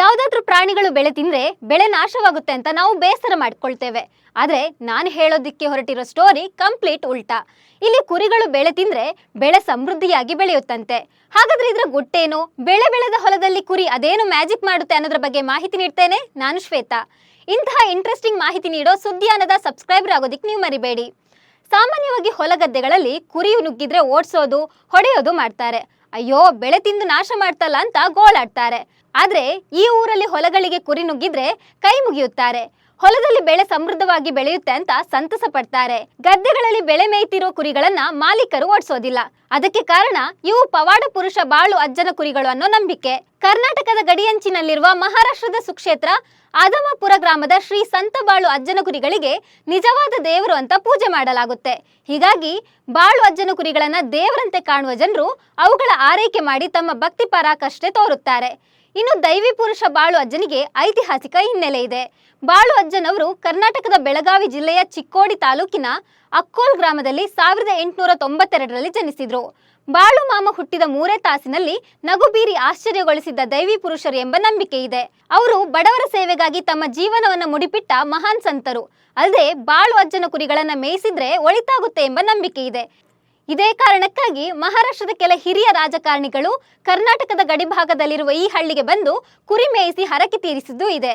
ಯಾವ್ದಾದ್ರೂ ಪ್ರಾಣಿಗಳು ಬೆಳೆ ತಿಂದ್ರೆ ಬೆಳೆ ನಾಶವಾಗುತ್ತೆ ಅಂತ ನಾವು ಬೇಸರ ಮಾಡ್ಕೊಳ್ತೇವೆ. ಆದ್ರೆ ನಾನು ಹೇಳೋದಿಕ್ಕೆ ಹೊರಟಿರೋ ಸ್ಟೋರಿ ಕಂಪ್ಲೀಟ್ ಉಲ್ಟಾ. ಇಲ್ಲಿ ಕುರಿಗಳು ಬೆಳೆ ತಿಂದ್ರೆ ಬೆಳೆ ಸಮೃದ್ಧಿಯಾಗಿ ಬೆಳೆಯುತ್ತಂತೆ. ಹಾಗಾದ್ರೆ ಇದ್ರ ಗುಟ್ಟೇನು? ಬೆಳೆ ಬೆಳೆದ ಹೊಲದಲ್ಲಿ ಕುರಿ ಅದೇನು ಮ್ಯಾಜಿಕ್ ಮಾಡುತ್ತೆ ಅನ್ನೋದ್ರ ಬಗ್ಗೆ ಮಾಹಿತಿ ನೀಡ್ತೇನೆ ನಾನು ಶ್ವೇತಾ. ಇಂತಹ ಇಂಟ್ರೆಸ್ಟಿಂಗ್ ಮಾಹಿತಿ ನೀಡೋ ಸುದ್ದಿಯಾನದ ಸಬ್ಸ್ಕ್ರೈಬರ್ ಆಗೋದಿಕ್ ನೀವು ಮರಿಬೇಡಿ. ಸಾಮಾನ್ಯವಾಗಿ ಹೊಲಗದ್ದೆಗಳಲ್ಲಿ ಕುರಿ ನುಗ್ಗಿದ್ರೆ ಓಡಿಸೋದು, ಹೊಡೆಯೋದು ಮಾಡ್ತಾರೆ. ಅಯ್ಯೋ, ಬೆಳೆ ತಿಂದು ನಾಶ ಮಾಡ್ತಲ್ಲ ಅಂತ ಗೋಳಾಡ್ತಾರೆ. ಆದ್ರೆ ಈ ಊರಲ್ಲಿ ಹೊಲಗಳಿಗೆ ಕುರಿ ನುಗ್ಗಿದ್ರೆ ಕೈ ಮುಗಿಯುತ್ತಾರೆ. ಹೊಲದಲ್ಲಿ ಬೆಳೆ ಸಮೃದ್ಧವಾಗಿ ಬೆಳೆಯುತ್ತೆ ಅಂತ ಸಂತಸ ಪಡ್ತಾರೆ. ಗದ್ದೆಗಳಲ್ಲಿ ಬೆಳೆ ಮೇಯ್ತಿರೋ ಕುರಿಗಳನ್ನ ಮಾಲೀಕರು ಓಡಿಸೋದಿಲ್ಲ. ಅದಕ್ಕೆ ಕಾರಣ ಇವು ಪವಾಡ ಪುರುಷ ಬಾಳು ಅಜ್ಜನ ಕುರಿಗಳು ಅನ್ನೋ ನಂಬಿಕೆ. ಕರ್ನಾಟಕದ ಗಡಿಯಂಚಿನಲ್ಲಿರುವ ಮಹಾರಾಷ್ಟ್ರದ ಸುಕ್ಷೇತ್ರ, ಆದಮಪುರ ಗ್ರಾಮದ ಶ್ರೀ ಸಂತ ಬಾಳು ಅಜ್ಜನ ಕುರಿಗಳಿಗೆ ನಿಜವಾದ ದೇವರು ಅಂತ ಪೂಜೆ ಮಾಡಲಾಗುತ್ತೆ. ಹೀಗಾಗಿ ಬಾಳು ಅಜ್ಜನ ಕುರಿಗಳನ್ನ ದೇವರಂತೆ ಕಾಣುವ ಜನರು ಅವುಗಳ ಆರೈಕೆ ಮಾಡಿ ತಮ್ಮ ಭಕ್ತಿ ಪರಾಕಷ್ಟೆ ತೋರುತ್ತಾರೆ. ಇನ್ನು ದೈವಿ ಪುರುಷ ಬಾಳು ಅಜ್ಜನಿಗೆ ಐತಿಹಾಸಿಕ ಹಿನ್ನೆಲೆ ಇದೆ. ಬಾಳು ಅಜ್ಜನವರು ಕರ್ನಾಟಕದ ಬೆಳಗಾವಿ ಜಿಲ್ಲೆಯ ಚಿಕ್ಕೋಡಿ ತಾಲೂಕಿನ ಅಕ್ಕೋಲ್ ಗ್ರಾಮದಲ್ಲಿ ಸಾವಿರದ ಎಂಟುನೂರ ತೊಂಬತ್ತೆರಡರಲ್ಲಿ ಜನಿಸಿದ್ರು. ಬಾಳು ಮಾಮ ಹುಟ್ಟಿದ ಮೂರೇ ತಾಸಿನಲ್ಲಿ ನಗು ಬೀರಿ ಆಶ್ಚರ್ಯಗೊಳಿಸಿದ್ದ ದೈವಿ ಪುರುಷರು ಎಂಬ ನಂಬಿಕೆ ಇದೆ. ಅವರು ಬಡವರ ಸೇವೆಗಾಗಿ ತಮ್ಮ ಜೀವನವನ್ನು ಮುಡಿಪಿಟ್ಟ ಮಹಾನ್ ಸಂತರು. ಅಲ್ಲದೆ ಬಾಳು ಅಜ್ಜನ ಕುರಿಗಳನ್ನು ಮೇಯಿಸಿದ್ರೆ ಒಳಿತಾಗುತ್ತೆ ಎಂಬ ನಂಬಿಕೆ ಇದೆ. ಇದೇ ಕಾರಣಕ್ಕಾಗಿ ಮಹಾರಾಷ್ಟ್ರದ ಕೆಲ ಹಿರಿಯ ರಾಜಕಾರಣಿಗಳು ಕರ್ನಾಟಕದ ಗಡಿಭಾಗದಲ್ಲಿರುವ ಈ ಹಳ್ಳಿಗೆ ಬಂದು ಕುರಿ ಮೇಯಿಸಿ ಹರಕೆ ತೀರಿಸಿದ್ದು ಇದೆ.